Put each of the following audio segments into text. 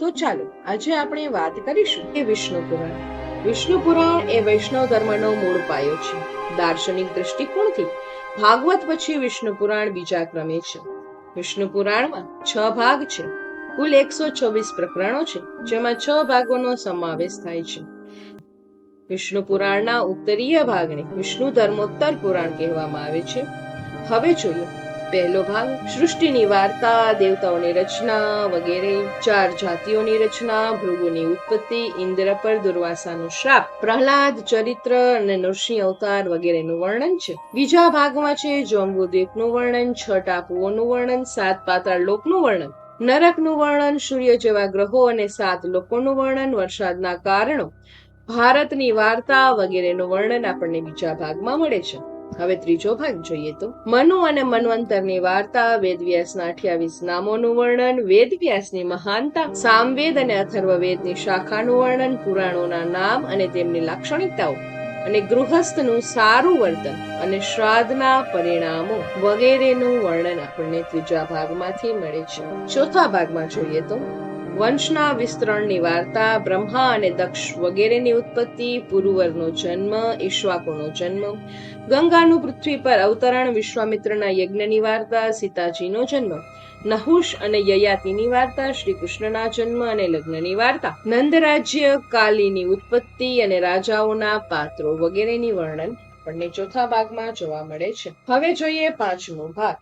તો ચાલો, આજે આપણે વાત કરીશું કે વિષ્ણુ પુરાણ. વિષ્ણુ પુરાણ એ વૈષ્ણવ ધર્મનો મૂળ પાયો છે. દાર્શનિક દ્રષ્ટિકોણથી ભાગવત પછી વિષ્ણુ પુરાણ બીજા ક્રમે છે. વિષ્ણુ પુરાણમાં છ ભાગ છે. કુલ એકસો છવ્વીસ પ્રકરણો છે, જેમાં છ ભાગોનો સમાવેશ થાય છે. વિષ્ણુ પુરાણના ઉત્તરીય ભાગને વિષ્ણુ ધર્મોત્તર પુરાણ કહેવામાં આવે છે. હવે જોઈએ પહેલો ભાગ, સૃષ્ટિની વાર્તા, દેવતાઓની રચના વગેરે, ચાર જાતિઓની રચના, ભૃગુની ઉત્પત્તિ, ઇન્દ્ર પર દુર્વાસાનો શ્રાપ, પ્રહલાદ, ચરિત્ર અને નૃસિંહ અવતાર વગેરેનું વર્ણન છે. બીજા ભાગમાં છે જમ્બુદ્વીપનું વર્ણન, છ ટાપુઓનું વર્ણન, સાત પાતાળ લોકનું વર્ણન. નરકનું વર્ણન, સૂર્ય જેવા ગ્રહો અને સાત લોકોનું વર્ણન, વરસાદના કારણો. ભારતની વાર્તા વગેરેનું વર્ણન આપણને બીજા ભાગમાં મળે છે. હવે ત્રીજો ભાગ જોઈએ તો. મનુ અને મનવંતરની વાર્તા વેદવ્યાસના અઠ્યાવીસ નામોનું વર્ણન, વેદવ્યાસની મહાનતા, સામવેદ અને અથર્વવેદની શાખાનું વર્ણન, પુરાણોના નામ અને તેમની લાક્ષણિકતાઓ અને ગૃહસ્થનું સારું વર્તન અને શ્રાદ્ધના પરિણામો વગેરેનું વર્ણન આપણને ત્રીજા ભાગમાંથી મળે છે. ચોથા ભાગમાં જોઈએ તો વંશના વિસ્તરણની વાર્તા, બ્રહ્મા અને દક્ષ વગેરેની ઉત્પત્તિ, પુરુવરનો જન્મ ઈશ્વાકુનો જન્મ, ગંગાનું પૃથ્વી પર અવતરણ, વિશ્વામિત્રના યજ્ઞની વાર્તા, સીતાજીનો જન્મ, નહુષ અને યયાતિની વાર્તા શ્રી કૃષ્ણના જન્મ અને લગ્નની વાર્તા, નંદરાજ્ય, કાલીની ઉત્પત્તિ અને રાજાઓના પાત્રો વગેરેની વર્ણન. આપણને ચોથા ભાગમાં જોવા મળે છે. હવે જોઈએ પાંચમો ભાગ.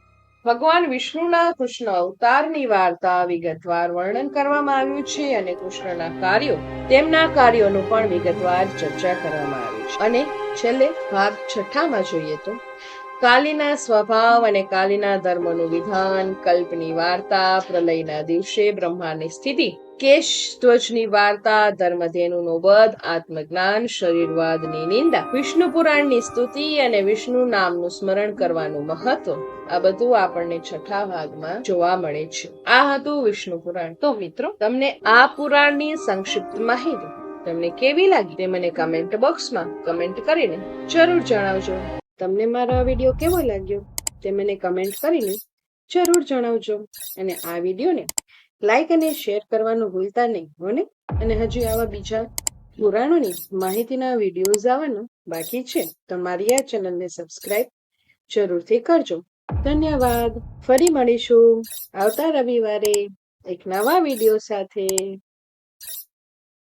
ભગવાન વિષ્ણુના કૃષ્ણ અવતારની વાર્તા વિગતવાર વર્ણન કરવામાં આવ્યું છે અને કૃષ્ણના કાર્યો, તેમના કાર્યોનું પણ વિગતવાર ચર્ચા કરવામાં આવી છે. અને છેલ્લે ભાગ છઠ્ઠામાં જોઈએ તો કાલીના સ્વભાવ અને કાલીના ધર્મનું વિધાન, કલ્પની વાર્તા, પ્રલયના દિવસે બ્રહ્માની સ્થિતિ, કેશ ધ્વજની વાર્તા, ધર્મધેનુનો વધ, આત્મજ્ઞાન, શરીરવાદની નિંદા, વિષ્ણુ પુરાણની સ્તુતિ અને વિષ્ણુ નામનું સ્મરણ કરવાનું મહત્વ, આ બધું આપણને છઠ્ઠા ભાગમાં જોવા મળે છે. આ હતું વિષ્ણુ પુરાણ. તો મિત્રો, તમને આ પુરાણની સંક્ષિપ્ત માહિતી તમને કેવી લાગી તે મને કમેન્ટ બોક્સમાં કમેન્ટ કરીને જરૂર જણાવજો. તમને મારો આ વીડિયો કેવો લાગ્યો તે મને કમેન્ટ કરીને જરૂર જણાવજો. અને આ વિડીયોને લાઈક અને શેર કરવાનું ભૂલતા નહીં હોને અને હજી આવા બીજા પુરાણોની માહિતીના વિડીયોઝ આવવાનું બાકી છે, તો મારી આ ચેનલને સબસ્ક્રાઇબ જરૂરથી કરજો. ધન્યવાદ. ફરી મળીશું આવતા રવિવારે એક નવા વીડિયો સાથે.